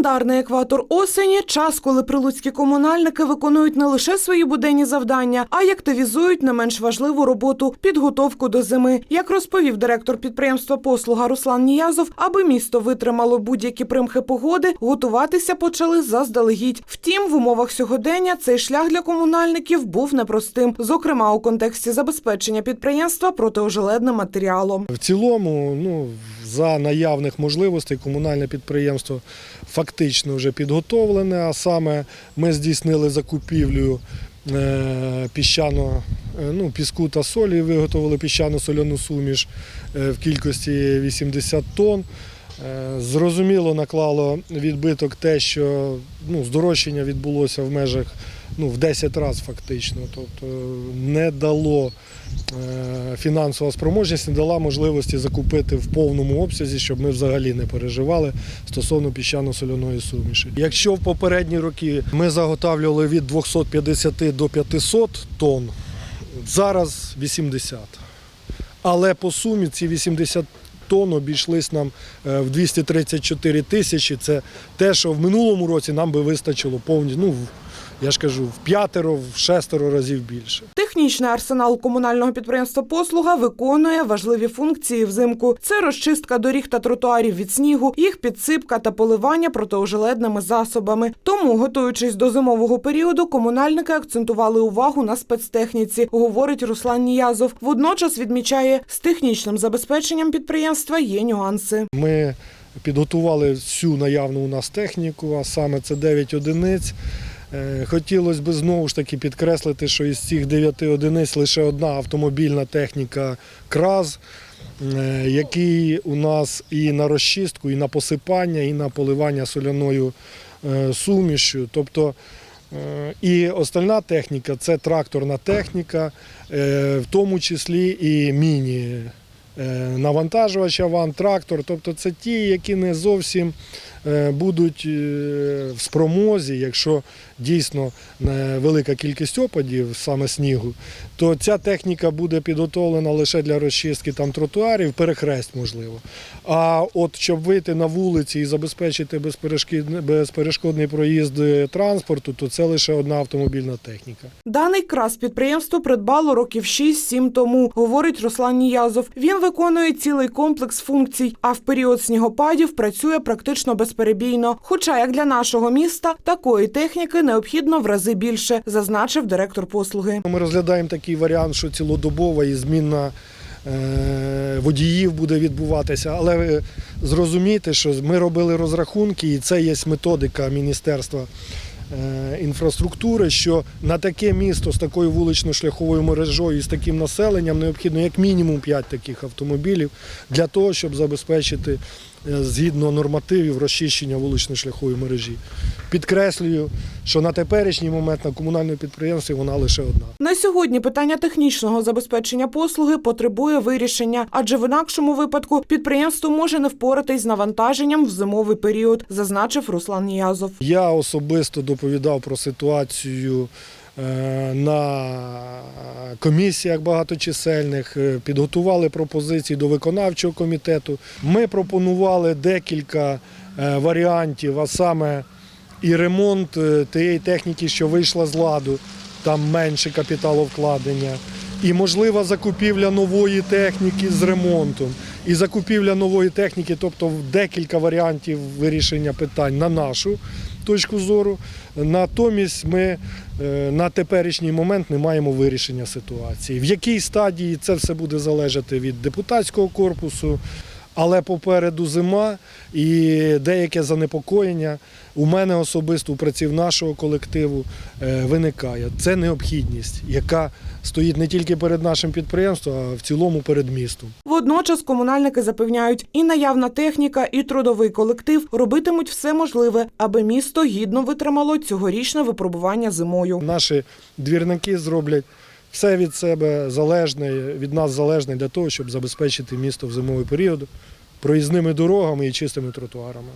Календарний екватор осені час, коли прилуцькі комунальники виконують не лише свої буденні завдання, а й активізують не менш важливу роботу підготовку до зими. Як розповів директор підприємства послуга Руслан Ніязов, аби місто витримало будь-які примхи погоди, готуватися почали заздалегідь. Втім, в умовах сьогодення цей шлях для комунальників був непростим, зокрема у контексті забезпечення підприємства протиожеледним матеріалом. В цілому, ну, за наявних можливостей, комунальне підприємство фактично вже підготовлене, а саме ми здійснили закупівлю е, піщано, е, ну, піску та солі, виготовили піщано-соляну суміш е, в кількості 80 тонн. Зрозуміло наклало відбиток те, що ну, здорожчання відбулося в межах ну, в 10 разів фактично. Тобто не дало е, фінансова спроможність, не дала можливості закупити в повному обсязі, щоб ми взагалі не переживали стосовно піщано-соляної суміші. Якщо в попередні роки ми заготавлювали від 250 до 500 тонн, зараз 80. Але по сумі ці 80 тонн обійшлись нам е, в 234 тисячі. Це те, що в минулому році нам би вистачило повністю, ну, я ж кажу, в п'ятеро, в шестеро разів більше. Технічний арсенал комунального підприємства Послуга виконує важливі функції взимку. Це розчистка доріг та тротуарів від снігу, їх підсипка та поливання протиожеледними засобами. Тому, готуючись до зимового періоду, комунальники акцентували увагу на спецтехніці, говорить Руслан Ніязов. Водночас відмічає, з технічним забезпеченням підприємства є нюанси. Ми підготували всю наявну у нас техніку, а саме це 9 одиниць. Е, Хотілося б знову ж таки підкреслити, що із цих 9 одиниць лише одна автомобільна техніка КРАЗ, е, який у нас і на розчистку, і на посипання, і на поливання соляною е, сумішю. Тобто і остальна техніка це тракторна техніка, в тому числі і міні е, навантажувача ван, трактор. Тобто це ті, які не зовсім будуть е, в спромозі, якщо дійсно е, велика кількість опадів, саме снігу, то ця техніка буде підготовлена лише для розчистки там тротуарів, перехрест можливо. А от щоб вийти на вулиці і забезпечити безперешкодний проїзд е, транспорту, то це лише одна автомобільна техніка. Даний крас підприємство придбало років 6-7 тому, говорить Руслан Ніязов. Він виконує цілий комплекс функцій, а в період снігопадів працює практично безперебійно. Хоча як для нашого міста такої техніки необхідно в рази більше, зазначив директор послуги. Ми розглядаємо такий варіант, що цілодобова і змінна е, водіїв буде відбуватися. Але ви зрозумійте, що ми робили розрахунки, і це є методика Міністерства е, інфраструктури, що на таке місто з такою вулично-шляховою мережою і з таким населенням необхідно як мінімум 5 таких автомобілів для того, щоб забезпечити е, згідно нормативів розчищення вулично-шляхової мережі. Підкреслюю, що на теперішній момент на комунальному підприємстві вона лише одна. На сьогодні питання технічного забезпечення послуги потребує вирішення, адже в інакшому випадку підприємство може не впоратись з навантаженням в зимовий період, зазначив Руслан Ніязов. Я особисто доповідав про ситуацію е, на комісіях багаточисельних, е, підготували пропозиції до виконавчого комітету. Ми пропонували декілька е, варіантів, а саме і ремонт е, тієї техніки, що вийшла з ладу, там менше капіталовкладення, і можлива закупівля нової техніки з ремонтом, і закупівля нової техніки, тобто декілька варіантів вирішення питань на нашу точку зору. Натомість ми е, на теперішній момент не маємо вирішення ситуації. В якій стадії це все буде залежати від депутатського корпусу. Але попереду зима і деяке занепокоєння у мене особисто, у праців нашого колективу е, виникає. Це необхідність, яка стоїть не тільки перед нашим підприємством, а в цілому перед містом. Водночас комунальники запевняють, і наявна техніка, і трудовий колектив робитимуть все можливе, аби місто гідно витримало цьогорічне випробування зимою. Наші двірники зроблять все від себе залежне, від нас залежне для того, щоб забезпечити місто в зимовий період проїзними дорогами і чистими тротуарами.